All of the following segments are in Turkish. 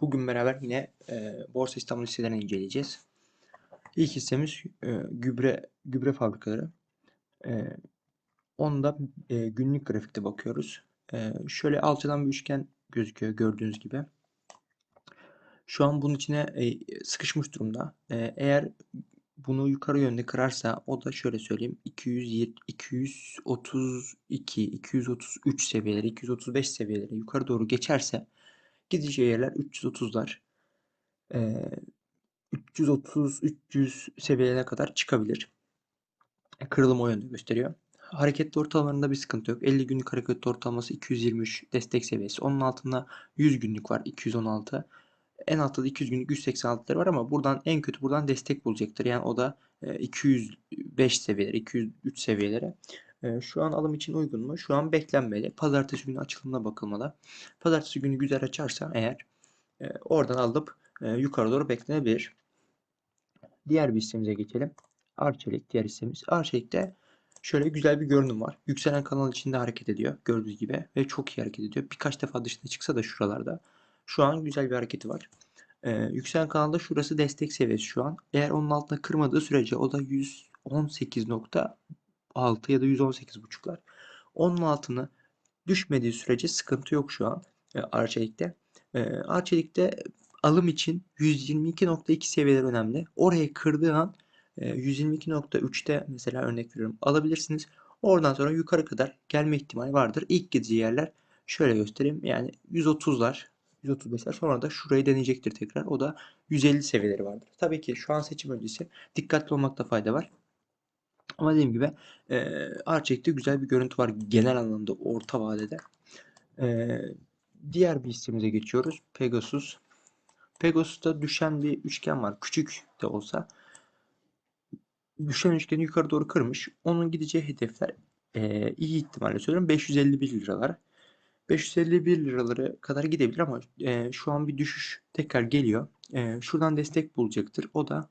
Bugün beraber yine e, Borsa İstanbul hisselerini inceleyeceğiz. İlk hissemiz e, gübre gübre fabrikaları. E, onda e, günlük grafikte bakıyoruz. E, şöyle alçalan bir üçgen gözüküyor gördüğünüz gibi. Şu an bunun içine e, sıkışmış durumda. E, eğer bunu yukarı yönde kırarsa o da şöyle söyleyeyim 220, 232, 233 seviyeleri, 235 seviyeleri yukarı doğru geçerse Gideceği yerler 330'lar. Ee, 330-300 seviyelere kadar çıkabilir. E, kırılım o yönde gösteriyor. Hareketli ortalamalarında bir sıkıntı yok. 50 günlük hareketli ortalaması 223 destek seviyesi. Onun altında 100 günlük var 216. En altta da 200 günlük 186'ları var ama buradan en kötü buradan destek bulacaktır. Yani o da 205 seviyeleri, 203 seviyeleri. E, şu an alım için uygun mu? Şu an beklenmeli. Pazartesi günü açılımına bakılmalı. Pazartesi günü güzel açarsa eğer e, oradan alıp e, yukarı doğru beklenebilir. Diğer bir hissemize geçelim. Arçelik diğer hissemiz. Arçelik'te şöyle güzel bir görünüm var. Yükselen kanal içinde hareket ediyor. Gördüğünüz gibi ve çok iyi hareket ediyor. Birkaç defa dışına çıksa da şuralarda. Şu an güzel bir hareketi var. Ee, yükselen kanalda şurası destek seviyesi şu an. Eğer onun altına kırmadığı sürece o da 118.6 ya da 118.5'lar. Onun altını düşmediği sürece sıkıntı yok şu an e, Arçelik'te. E, Arçelik'te alım için 122.2 seviyeler önemli. Orayı kırdığı an e, 122.3'te mesela örnek veriyorum alabilirsiniz. Oradan sonra yukarı kadar gelme ihtimali vardır. İlk gideceği yerler şöyle göstereyim. Yani 130'lar 135'ler sonra da şurayı deneyecektir tekrar. O da 150 seviyeleri vardır. Tabii ki şu an seçim öncesi dikkatli olmakta fayda var. Ama dediğim gibi e, Arçelik'te güzel bir görüntü var genel anlamda orta vadede. E, diğer bir hissemize geçiyoruz. Pegasus. Pegasus'ta düşen bir üçgen var. Küçük de olsa. Düşen üçgeni yukarı doğru kırmış. Onun gideceği hedefler e, iyi ihtimalle söylüyorum 551 liralar. 551 liraları kadar gidebilir ama e, şu an bir düşüş tekrar geliyor. E, şuradan destek bulacaktır. O da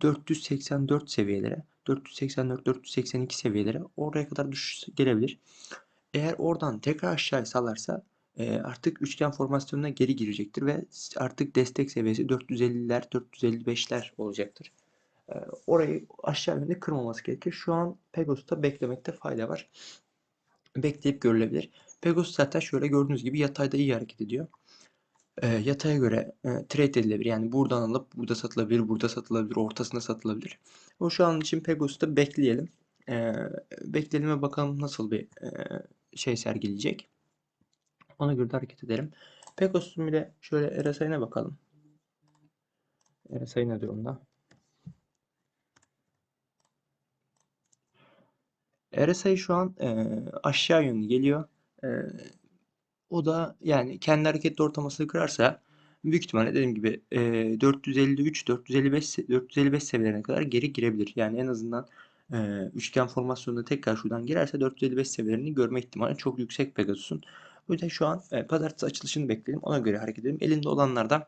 484 seviyelere. 484-482 seviyelere oraya kadar düşüş gelebilir. Eğer oradan tekrar aşağıya salarsa e, artık üçgen formasyonuna geri girecektir ve artık destek seviyesi 450'ler 455'ler olacaktır. E, orayı aşağı yönde kırmaması gerekir. Şu an Pegasus'ta beklemekte fayda var. Bekleyip görülebilir. Pegasus zaten şöyle gördüğünüz gibi yatayda iyi hareket ediyor e, yataya göre e, trade edilebilir. Yani buradan alıp burada satılabilir, burada satılabilir, ortasında satılabilir. O şu an için Pegasus'ta bekleyelim. E, bekleyelim ve bakalım nasıl bir e, şey sergileyecek. Ona göre de hareket edelim. Pegasus'un bile şöyle RSI'ne bakalım. RSI ne durumda? RSI şu an e, aşağı yönlü geliyor. E, o da yani kendi hareketli ortalamasını kırarsa büyük ihtimalle dediğim gibi e, 453 455 455 seviyelerine kadar geri girebilir. Yani en azından e, üçgen formasyonunda tekrar şuradan girerse 455 seviyelerini görme ihtimali çok yüksek Pegasus'un. O yüzden şu an e, pazartesi açılışını bekleyelim. Ona göre hareket edelim. Elinde olanlardan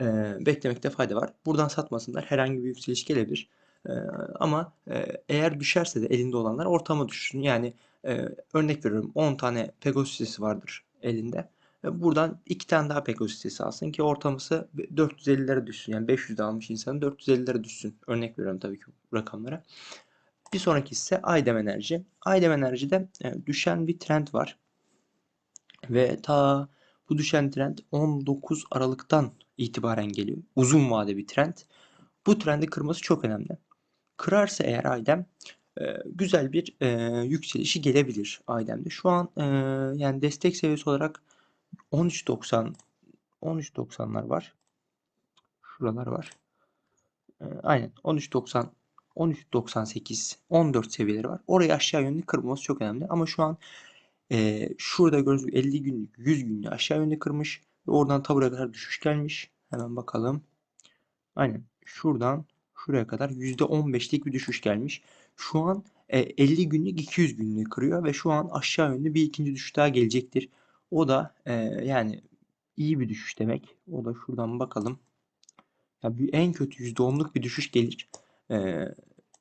e, beklemekte fayda var. Buradan satmasınlar. Herhangi bir yükseliş gelebilir. E, ama e, eğer düşerse de elinde olanlar ortama düşsün. Yani ee, örnek veriyorum 10 tane Pegasus sitesi vardır elinde. Buradan 2 tane daha Pegasus sitesi alsın ki ortalaması 450'lere düşsün. Yani 500'de almış insanın 450'lere düşsün. Örnek veriyorum tabii ki rakamlara. Bir sonraki ise Aydem Enerji. Aydem Enerji'de e, düşen bir trend var. Ve ta bu düşen trend 19 Aralık'tan itibaren geliyor. Uzun vade bir trend. Bu trendi kırması çok önemli. Kırarsa eğer Aydem güzel bir e, yükselişi gelebilir Aydem'de. Şu an e, yani destek seviyesi olarak 13.90 13.90'lar var. Şuralar var. E, aynen 13.90 13.98 14 seviyeleri var. Orayı aşağı yönlü kırmaması çok önemli. Ama şu an e, şurada gördüğünüz 50 günlük 100 günlük aşağı yönlü kırmış. Ve oradan tabura kadar düşüş gelmiş. Hemen bakalım. Aynen şuradan şuraya kadar %15'lik bir düşüş gelmiş. Şu an e, 50 günlük 200 günlüğü kırıyor ve şu an aşağı yönlü bir ikinci düşüş daha gelecektir. O da e, yani iyi bir düşüş demek. O da şuradan bakalım. Ya bir, en kötü %10'luk bir düşüş gelir. E,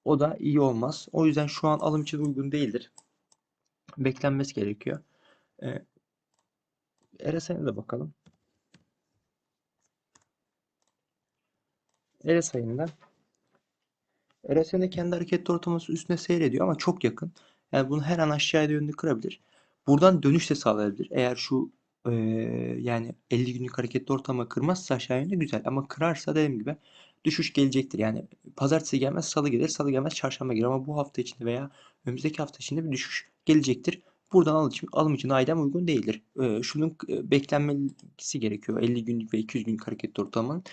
o da iyi olmaz. O yüzden şu an alım için uygun değildir. Beklenmesi gerekiyor. RSI'ne de bakalım. RSI'nden RSI'nde kendi hareketli ortalaması üstüne seyrediyor ama çok yakın. Yani bunu her an aşağıya yönlü kırabilir. Buradan dönüş de sağlayabilir. Eğer şu eee, yani 50 günlük hareketli ortalama kırmazsa aşağı yönlü güzel. Ama kırarsa dediğim gibi düşüş gelecektir. Yani pazartesi gelmez salı gelir, salı gelmez çarşamba gelir. Ama bu hafta içinde veya önümüzdeki hafta içinde bir düşüş gelecektir. Buradan alım için, alım için aydem uygun değildir. Eee, şunun e, beklenmesi gerekiyor. 50 günlük ve 200 günlük hareketli ortalamanın.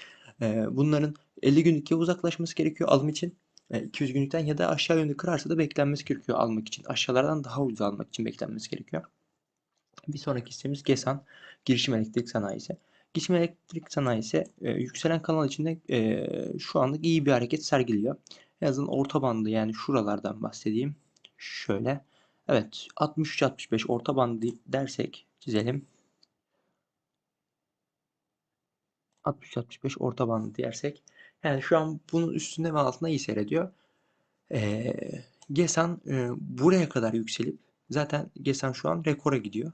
Eee, bunların 50 günlük ya uzaklaşması gerekiyor alım için. E, 200 günlükten ya da aşağı yönlü kırarsa da beklenmesi gerekiyor almak için. Aşağılardan daha ucuz almak için beklenmesi gerekiyor. Bir sonraki hissemiz GESAN, girişim elektrik sanayisi. Girişim elektrik sanayisi e, yükselen kanal içinde e, şu anlık iyi bir hareket sergiliyor. En azından orta bandı yani şuralardan bahsedeyim. Şöyle. Evet 63-65 orta bandı dersek çizelim. 60-65 orta bandı dersek. Yani şu an bunun üstünde ve altında iyi seyrediyor. Ee, Gesan e, buraya kadar yükselip zaten Gesan şu an rekora gidiyor.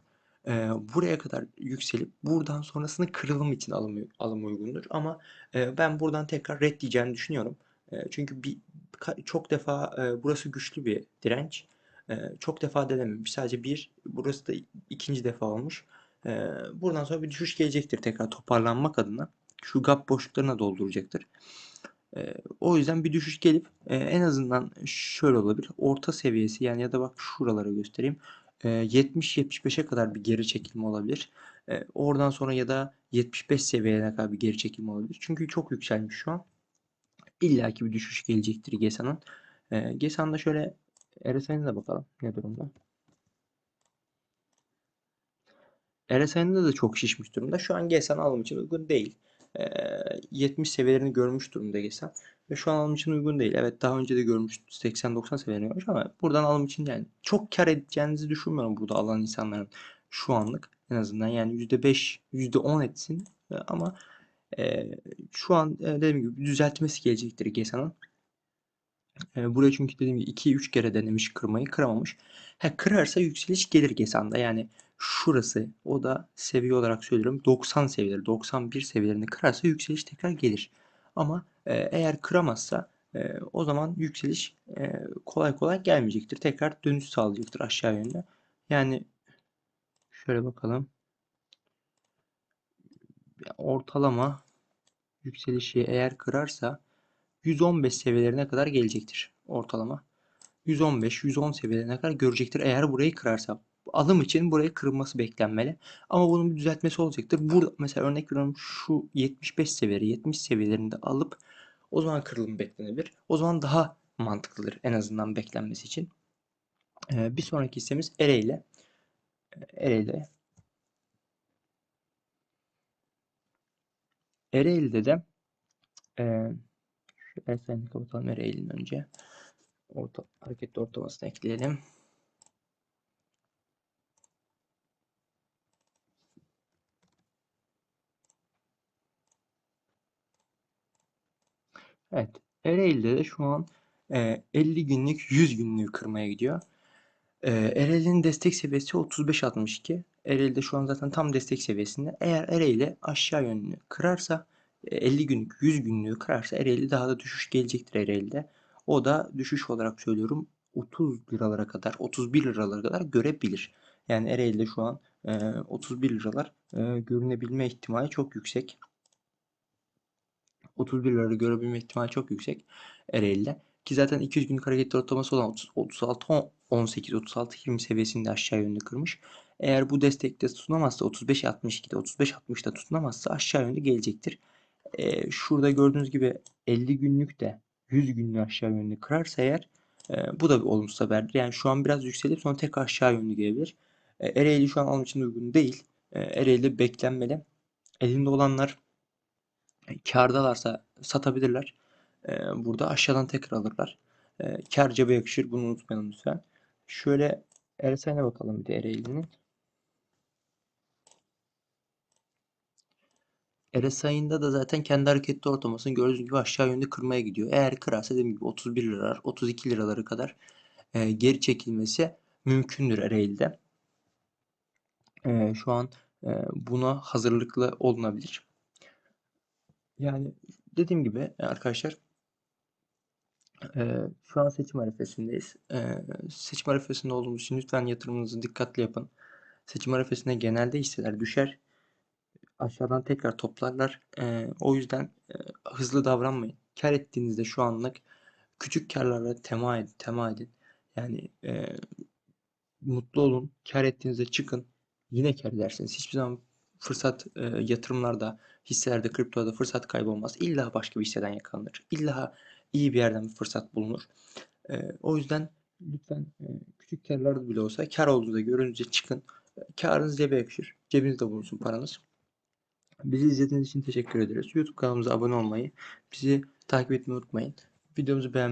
Ee, buraya kadar yükselip buradan sonrasını kırılım için alım, alım uygundur. Ama e, ben buradan tekrar red diyeceğini düşünüyorum. E, çünkü bir çok defa e, burası güçlü bir direnç. E, çok defa denememiş. Sadece bir, burası da ikinci defa olmuş. E, buradan sonra bir düşüş gelecektir tekrar toparlanmak adına. Şu gap boşluklarına dolduracaktır. Ee, o yüzden bir düşüş gelip e, en azından şöyle olabilir. Orta seviyesi yani ya da bak şuralara göstereyim. E, 70-75'e kadar bir geri çekilme olabilir. E, oradan sonra ya da 75 seviyene kadar bir geri çekilme olabilir. Çünkü çok yükselmiş şu an. İlla ki bir düşüş gelecektir GESA'nın. E, GESA'nda şöyle RSI'ne de bakalım ne durumda. RSI'nde de çok şişmiş durumda. Şu an GESAN alım için uygun değil. 70 seviyelerini görmüş durumda GESAN. Ve şu an alım için uygun değil. Evet daha önce de görmüş 80-90 seviyelerini görmüş ama buradan alım için yani çok kar edeceğinizi düşünmüyorum burada alan insanların şu anlık. En azından yani %5, %10 etsin ama e, şu an dediğim gibi düzeltmesi gelecektir GESAN'ın. E, buraya çünkü dediğim gibi 2-3 kere denemiş kırmayı kıramamış. Ha, kırarsa yükseliş gelir GESAN'da. Yani şurası o da seviye olarak söylüyorum 90 seviyeleri 91 seviyelerini kırarsa yükseliş tekrar gelir. Ama e, eğer kıramazsa e, o zaman yükseliş e, kolay kolay gelmeyecektir. Tekrar dönüş sağlayacaktır aşağı yönde. Yani şöyle bakalım. Ortalama yükselişi eğer kırarsa 115 seviyelerine kadar gelecektir ortalama. 115-110 seviyelerine kadar görecektir eğer burayı kırarsa. Alım için burayı kırılması beklenmeli. Ama bunun bir düzeltmesi olacaktır. Burada mesela örnek veriyorum şu 75 seviyeleri 70 seviyelerinde alıp o zaman kırılım beklenebilir. O zaman daha mantıklıdır en azından beklenmesi için. Ee, bir sonraki hissemiz Ereğli. Ereğli. Ereğli'de de e, şu Ereğli'ni kapatalım Ereğli'nin önce. Orta, hareketli ortalamasını ekleyelim. Evet. Ereğli'de de şu an e, 50 günlük 100 günlüğü kırmaya gidiyor. E, Ereğli'nin destek seviyesi 35-62. Ereğli de şu an zaten tam destek seviyesinde. Eğer Ereğli aşağı yönlü kırarsa 50 günlük 100 günlüğü kırarsa Ereğli daha da düşüş gelecektir Ereğli'de. O da düşüş olarak söylüyorum 30 liralara kadar 31 liralara kadar görebilir. Yani Ereğli'de şu an e, 31 liralar e, görünebilme ihtimali çok yüksek. 31 liraları görebilme ihtimali çok yüksek Ereğli'de. Ki zaten 200 günlük hareketli ortalaması olan 30, 36 18 36 20 seviyesinde aşağı yönlü kırmış. Eğer bu destekte tutunamazsa 35 62'de 35 60'da tutunamazsa aşağı yönlü gelecektir. Ee, şurada gördüğünüz gibi 50 günlük de 100 günlük aşağı yönlü kırarsa eğer e, bu da bir olumsuz haberdir. Yani şu an biraz yükselip sonra tek aşağı yönlü gelebilir. E, Ereğli şu an alım için uygun değil. E, Ereğli beklenmeli. Elinde olanlar kardalarsa satabilirler. E, burada aşağıdan tekrar alırlar. E, kar cebe yakışır. Bunu unutmayalım lütfen. Şöyle RSI'ne bakalım bir de Ereğli'nin. RSI'ında da zaten kendi hareketli ortalamasını gördüğünüz gibi aşağı yönde kırmaya gidiyor. Eğer kırarsa dediğim gibi 31 liralar, 32 liraları kadar e, geri çekilmesi mümkündür Ereğli'de. E, şu an e, buna hazırlıklı olunabilir. Yani dediğim gibi e, arkadaşlar e, şu an seçim arifesindeyiz. E, seçim arifesinde olduğumuz için lütfen yatırımınızı dikkatli yapın. Seçim arifesinde genelde hisseler düşer. Aşağıdan tekrar toplarlar. E, o yüzden e, hızlı davranmayın. Kar ettiğinizde şu anlık küçük karlarla tema edin. Tema edin. Yani e, mutlu olun. Kar ettiğinizde çıkın. Yine kar edersiniz. Hiçbir zaman fırsat e, yatırımlarda, hisselerde, kriptoda fırsat kaybolmaz. İlla başka bir hisseden yakalanır. İlla iyi bir yerden bir fırsat bulunur. E, o yüzden lütfen e, küçük karlar bile olsa kar olduğunda görünce çıkın. E, Karınız cebe yakışır. Cebinizde bulunsun paranız. Bizi izlediğiniz için teşekkür ederiz. YouTube kanalımıza abone olmayı, bizi takip etmeyi unutmayın. Videomuzu beğenmeyi